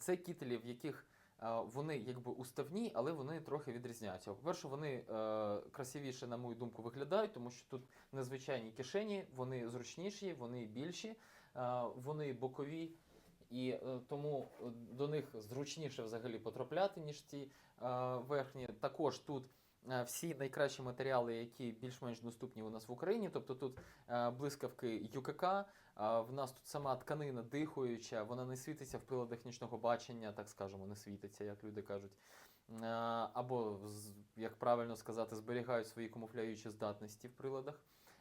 Це кітелі, в яких е, вони якби уставні, але вони трохи відрізняються. По-перше, вони е, красивіше, на мою думку, виглядають, тому що тут незвичайні кишені, вони зручніші, вони більші, е, вони бокові. І е, тому е, до них зручніше взагалі потрапляти, ніж ті е, верхні. Також тут всі найкращі матеріали, які більш-менш доступні у нас в Україні. Тобто тут е, блискавки ЮКК, е, в нас тут сама тканина дихаюча, вона не світиться в приладах нічного бачення, так скажемо, не світиться, як люди кажуть. Е, Або, як правильно сказати, зберігають свої камуфляючі здатності в приладах.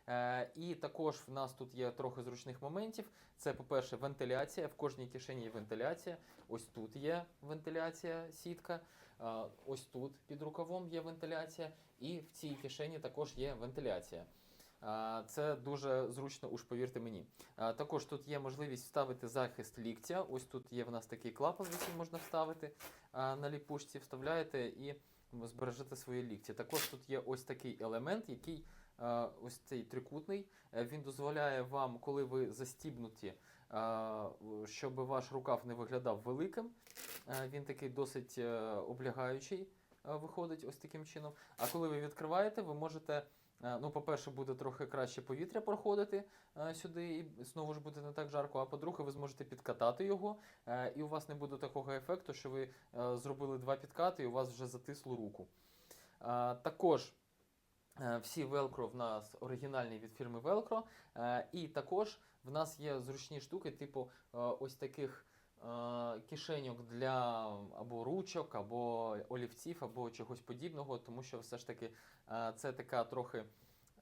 Е, І також в нас тут є трохи зручних моментів. Це, по-перше, вентиляція. В кожній кишені є вентиляція. Ось тут є вентиляція, сітка. Е, Ось тут під рукавом є вентиляція. І в цій кишені також є вентиляція. Е, Це дуже зручно, уж повірте мені. Також тут є можливість вставити захист ліктя. Ось тут є в нас такий клапан, який можна вставити на ліпушці. Вставляєте і збережете свої лікті. Також тут є ось такий елемент, який ось цей трикутний. Е, Він дозволяє вам, коли ви застібнуті, е, щоб ваш рукав не виглядав великим. Е, Він такий досить е, облягаючий е, виходить ось таким чином. А коли ви відкриваєте, ви можете. е, Ну, по-перше, буде трохи краще повітря проходити е, сюди, і знову ж буде не так жарко. А по-друге, ви зможете підкатати його, е, і у вас не буде такого ефекту, що ви е, зробили два підкати, і у вас вже затисло руку. Е, Також е, всі Velcro в нас оригінальні від фірми Velcro. Е, І також в нас є зручні штуки, типу е, ось таких е, кишеньок для або ручок, або олівців, або чогось подібного, тому що все ж таки е, це така трохи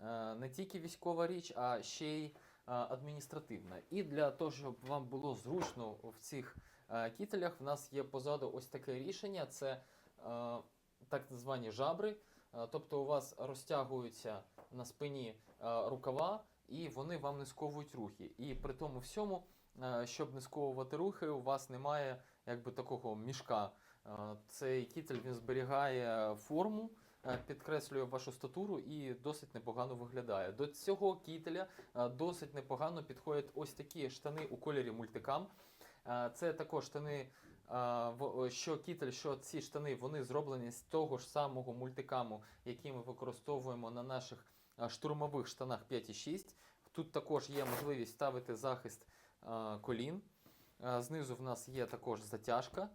е, не тільки військова річ, а ще й е, адміністративна. І для того, щоб вам було зручно в цих е, кітелях, в нас є позаду ось таке рішення. Це е, так звані жабри. Е, Тобто у вас розтягуються на спині е, рукава, і вони вам не сковують рухи. І при тому всьому, е, щоб не сковувати рухи, у вас немає якби такого мішка. Цей кітель він зберігає форму, підкреслює вашу статуру і досить непогано виглядає. До цього кітеля досить непогано підходять ось такі штани у кольорі мультикам. Це також штани, що кітель, що ці штани, вони зроблені з того ж самого мультикаму, який ми використовуємо на наших штурмових штанах 5 і 6. Тут також є можливість ставити захист колін. Знизу в нас є також затяжка